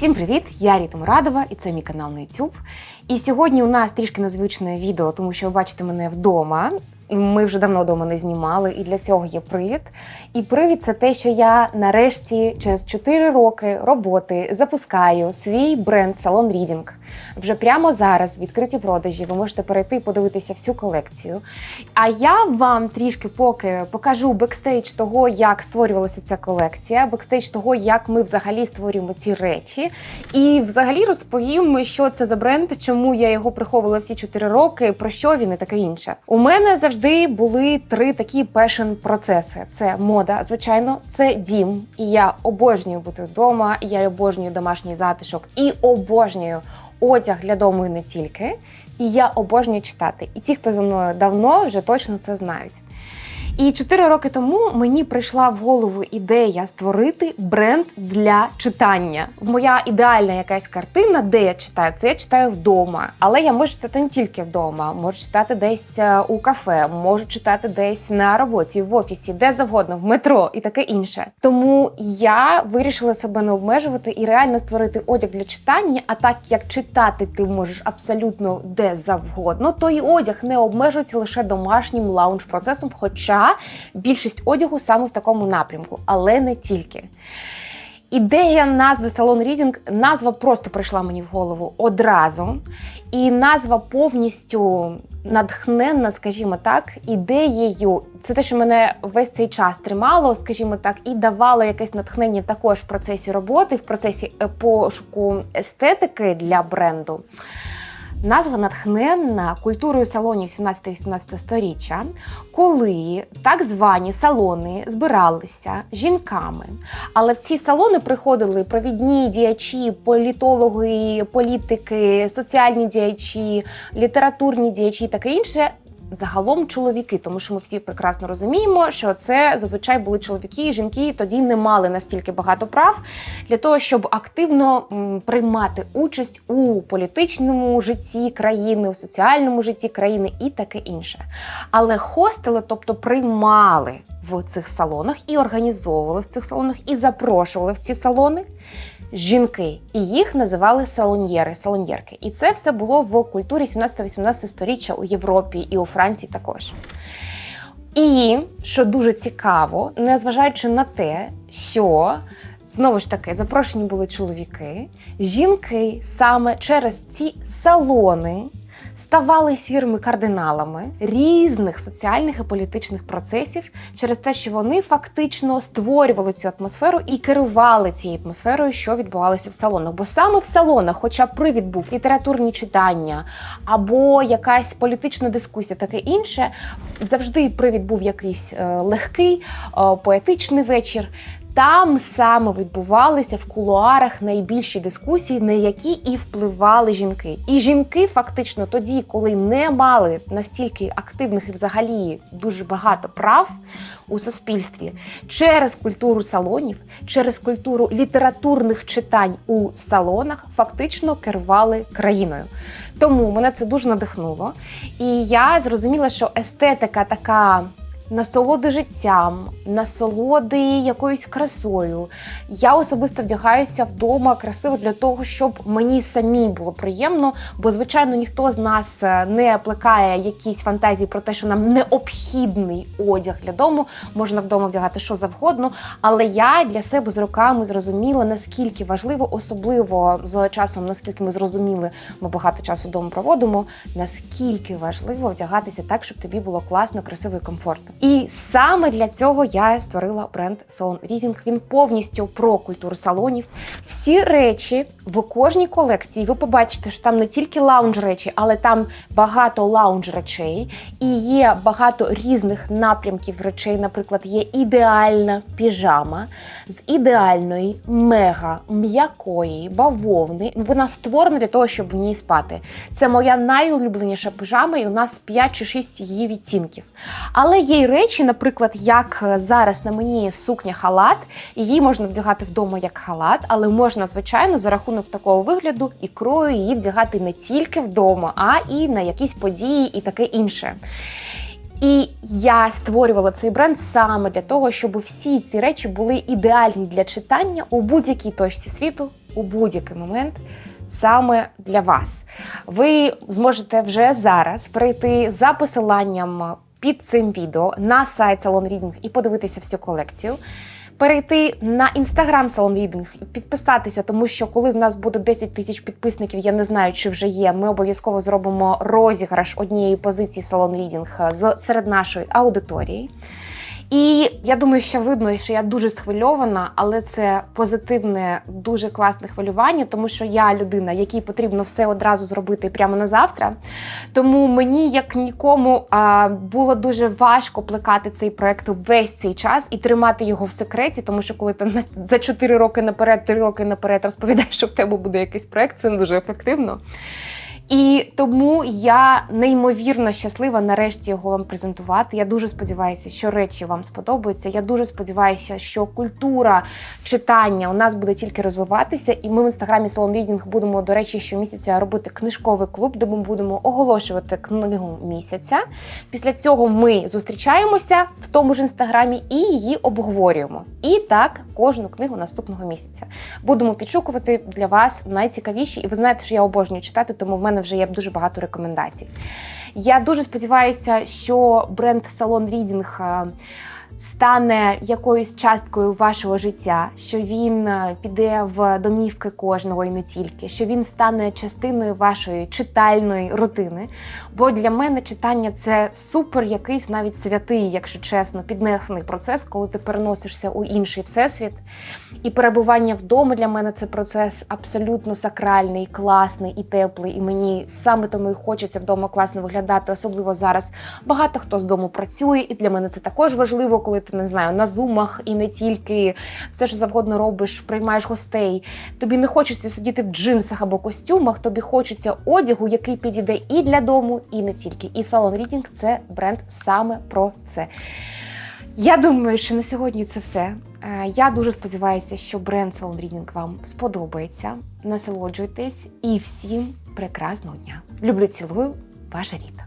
Всім привіт! Я Ріта Мурадова і це мій канал на YouTube. І сьогодні у нас трішки незвичне відео, тому що ви бачите мене вдома. Ми вже давно вдома не знімали, і для цього є привід. І привід це те, що я нарешті через 4 роки роботи запускаю свій бренд Салон Рідінг. Вже прямо зараз відкриті продажі. Ви можете перейти і подивитися всю колекцію. А я вам трішки поки покажу бекстейдж того, як створювалася ця колекція, бекстейдж того, як ми взагалі створюємо ці речі. І взагалі розповім, що це за бренд, чому я його приховувала всі 4 роки, про що він і таке інше. У мене завжди були три такі пешен процеси: це мода, звичайно, це дім. І я обожнюю бути вдома, я обожнюю домашній затишок і обожнюю одяг для дому і не тільки. І я обожнюю читати. І ті, хто за мною давно, вже точно це знають. І чотири роки тому мені прийшла в голову ідея створити бренд для читання. Моя ідеальна якась картина, де я читаю, це я читаю вдома. Але я можу читати не тільки вдома, можу читати десь е, у кафе, можу читати десь на роботі, в офісі, де завгодно, в метро і таке інше. Тому я вирішила себе не обмежувати і реально створити одяг для читання. А так як читати ти можеш абсолютно де завгодно, то і одяг не обмежується лише домашнім лаунж-процесом. Хоча більшість одягу саме в такому напрямку, але не тільки. Ідея назви салон Різінг, назва просто прийшла мені в голову одразу. І назва повністю натхненна, скажімо так, ідеєю. Це те, що мене весь цей час тримало, скажімо так, і давало якесь натхнення також в процесі роботи, в процесі е, пошуку естетики для бренду. Назва натхненна культурою салонів 17-18 століття, коли так звані салони збиралися жінками. Але в ці салони приходили провідні діячі, політологи, політики, соціальні діячі, літературні діячі, і таке інше загалом чоловіки, тому що ми всі прекрасно розуміємо, що це зазвичай були чоловіки, і жінки тоді не мали настільки багато прав для того, щоб активно приймати участь у політичному житті країни, у соціальному житті країни і таке інше. Але хостели, тобто приймали в цих салонах і організовували в цих салонах, і запрошували в ці салони жінки, і їх називали салоньєри, салоньєрки. І це все було в культурі 17-18 сторіччя у Європі і у Франції також. І що дуже цікаво, незважаючи на те, що знову ж таки запрошені були чоловіки, жінки саме через ці салони ставали сірими кардиналами різних соціальних і політичних процесів через те, що вони фактично створювали цю атмосферу і керували цією атмосферою, що відбувалося в салонах. Бо саме в салонах, хоча привід був літературні читання або якась політична дискусія, таке інше, завжди привід був якийсь е, легкий, е, поетичний вечір. Там саме відбувалися в кулуарах найбільші дискусії, на які і впливали жінки. І жінки, фактично, тоді, коли не мали настільки активних і взагалі дуже багато прав у суспільстві, через культуру салонів, через культуру літературних читань у салонах, фактично керували країною. Тому мене це дуже надихнуло. І я зрозуміла, що естетика така насолоди життям, насолоди якоюсь красою. Я особисто вдягаюся вдома красиво для того, щоб мені самі було приємно, бо, звичайно, ніхто з нас е, не плекає якісь фантазії про те, що нам необхідний одяг для дому. Можна вдома вдягати що завгодно. Але я для себе з роками зрозуміла, наскільки важливо, особливо з часом, наскільки ми зрозуміли, ми багато часу вдома проводимо. Наскільки важливо вдягатися так, щоб тобі було класно, красиво і комфортно. І саме для цього я створила бренд Салон Різінг. Він повністю про культуру салонів. Всі речі в кожній колекції. Ви побачите, що там не тільки лаунж речі, але там багато лаунж речей і є багато різних напрямків речей. Наприклад, є ідеальна піжама з ідеальної мега м'якої бавовни. Вона створена для того, щоб в ній спати. Це моя найулюбленіша піжама, і у нас 5 чи 6 її відтінків. Але є речі, наприклад, як зараз на мені сукня халат, її можна вдягати вдома як халат, але можна, звичайно, за рахунок такого вигляду і крою її вдягати не тільки вдома, а і на якісь події, і таке інше. І я створювала цей бренд саме для того, щоб всі ці речі були ідеальні для читання у будь-якій точці світу у будь-який момент саме для вас. Ви зможете вже зараз перейти за посиланням під цим відео на сайт Salon Reading і подивитися всю колекцію. Перейти на інстаграм Salon Reading підписатися, тому що коли в нас буде 10 тисяч підписників, я не знаю, чи вже є. Ми обов'язково зробимо розіграш однієї позиції Salon Reading з серед нашої аудиторії. І я думаю, що видно, що я дуже схвильована, але це позитивне, дуже класне хвилювання, тому що я людина, якій потрібно все одразу зробити прямо на завтра. Тому мені, як нікому, було дуже важко плекати цей проект весь цей час і тримати його в секреті, тому що коли ти за 4 роки наперед, 3 роки наперед розповідаєш, що в тебе буде якийсь проект, це не дуже ефективно. І тому я неймовірно щаслива нарешті його вам презентувати. Я дуже сподіваюся, що речі вам сподобаються. Я дуже сподіваюся, що культура читання у нас буде тільки розвиватися. І ми в інстаграмі Salon Reading будемо, до речі, щомісяця робити книжковий клуб, де ми будемо оголошувати книгу місяця. Після цього ми зустрічаємося в тому ж інстаграмі і її обговорюємо. І так кожну книгу наступного місяця. Будемо підшукувати для вас найцікавіші. І ви знаєте, що я обожнюю читати, тому в мене вже є дуже багато рекомендацій. Я дуже сподіваюся, що бренд Reading е, стане якоюсь часткою вашого життя, що він е, піде в домівки кожного і не тільки, що він стане частиною вашої читальної рутини. Бо для мене читання це супер якийсь навіть святий, якщо чесно, піднесений процес, коли ти переносишся у інший всесвіт. І перебування вдома для мене це процес абсолютно сакральний, класний і теплий. І мені саме тому і хочеться вдома класно виглядати, особливо зараз. Багато хто з дому працює, і для мене це також важливо, коли ти не знаю на зумах і не тільки все, що завгодно робиш, приймаєш гостей. Тобі не хочеться сидіти в джинсах або костюмах, тобі хочеться одягу, який підійде і для дому, і не тільки. І Salon Reading – це бренд саме про це. Я думаю, що на сьогодні це все. Е, Я дуже сподіваюся, що бренд Salon Reading вам сподобається. Насолоджуйтесь і всім прекрасного дня. Люблю, цілую, ваша Ріта.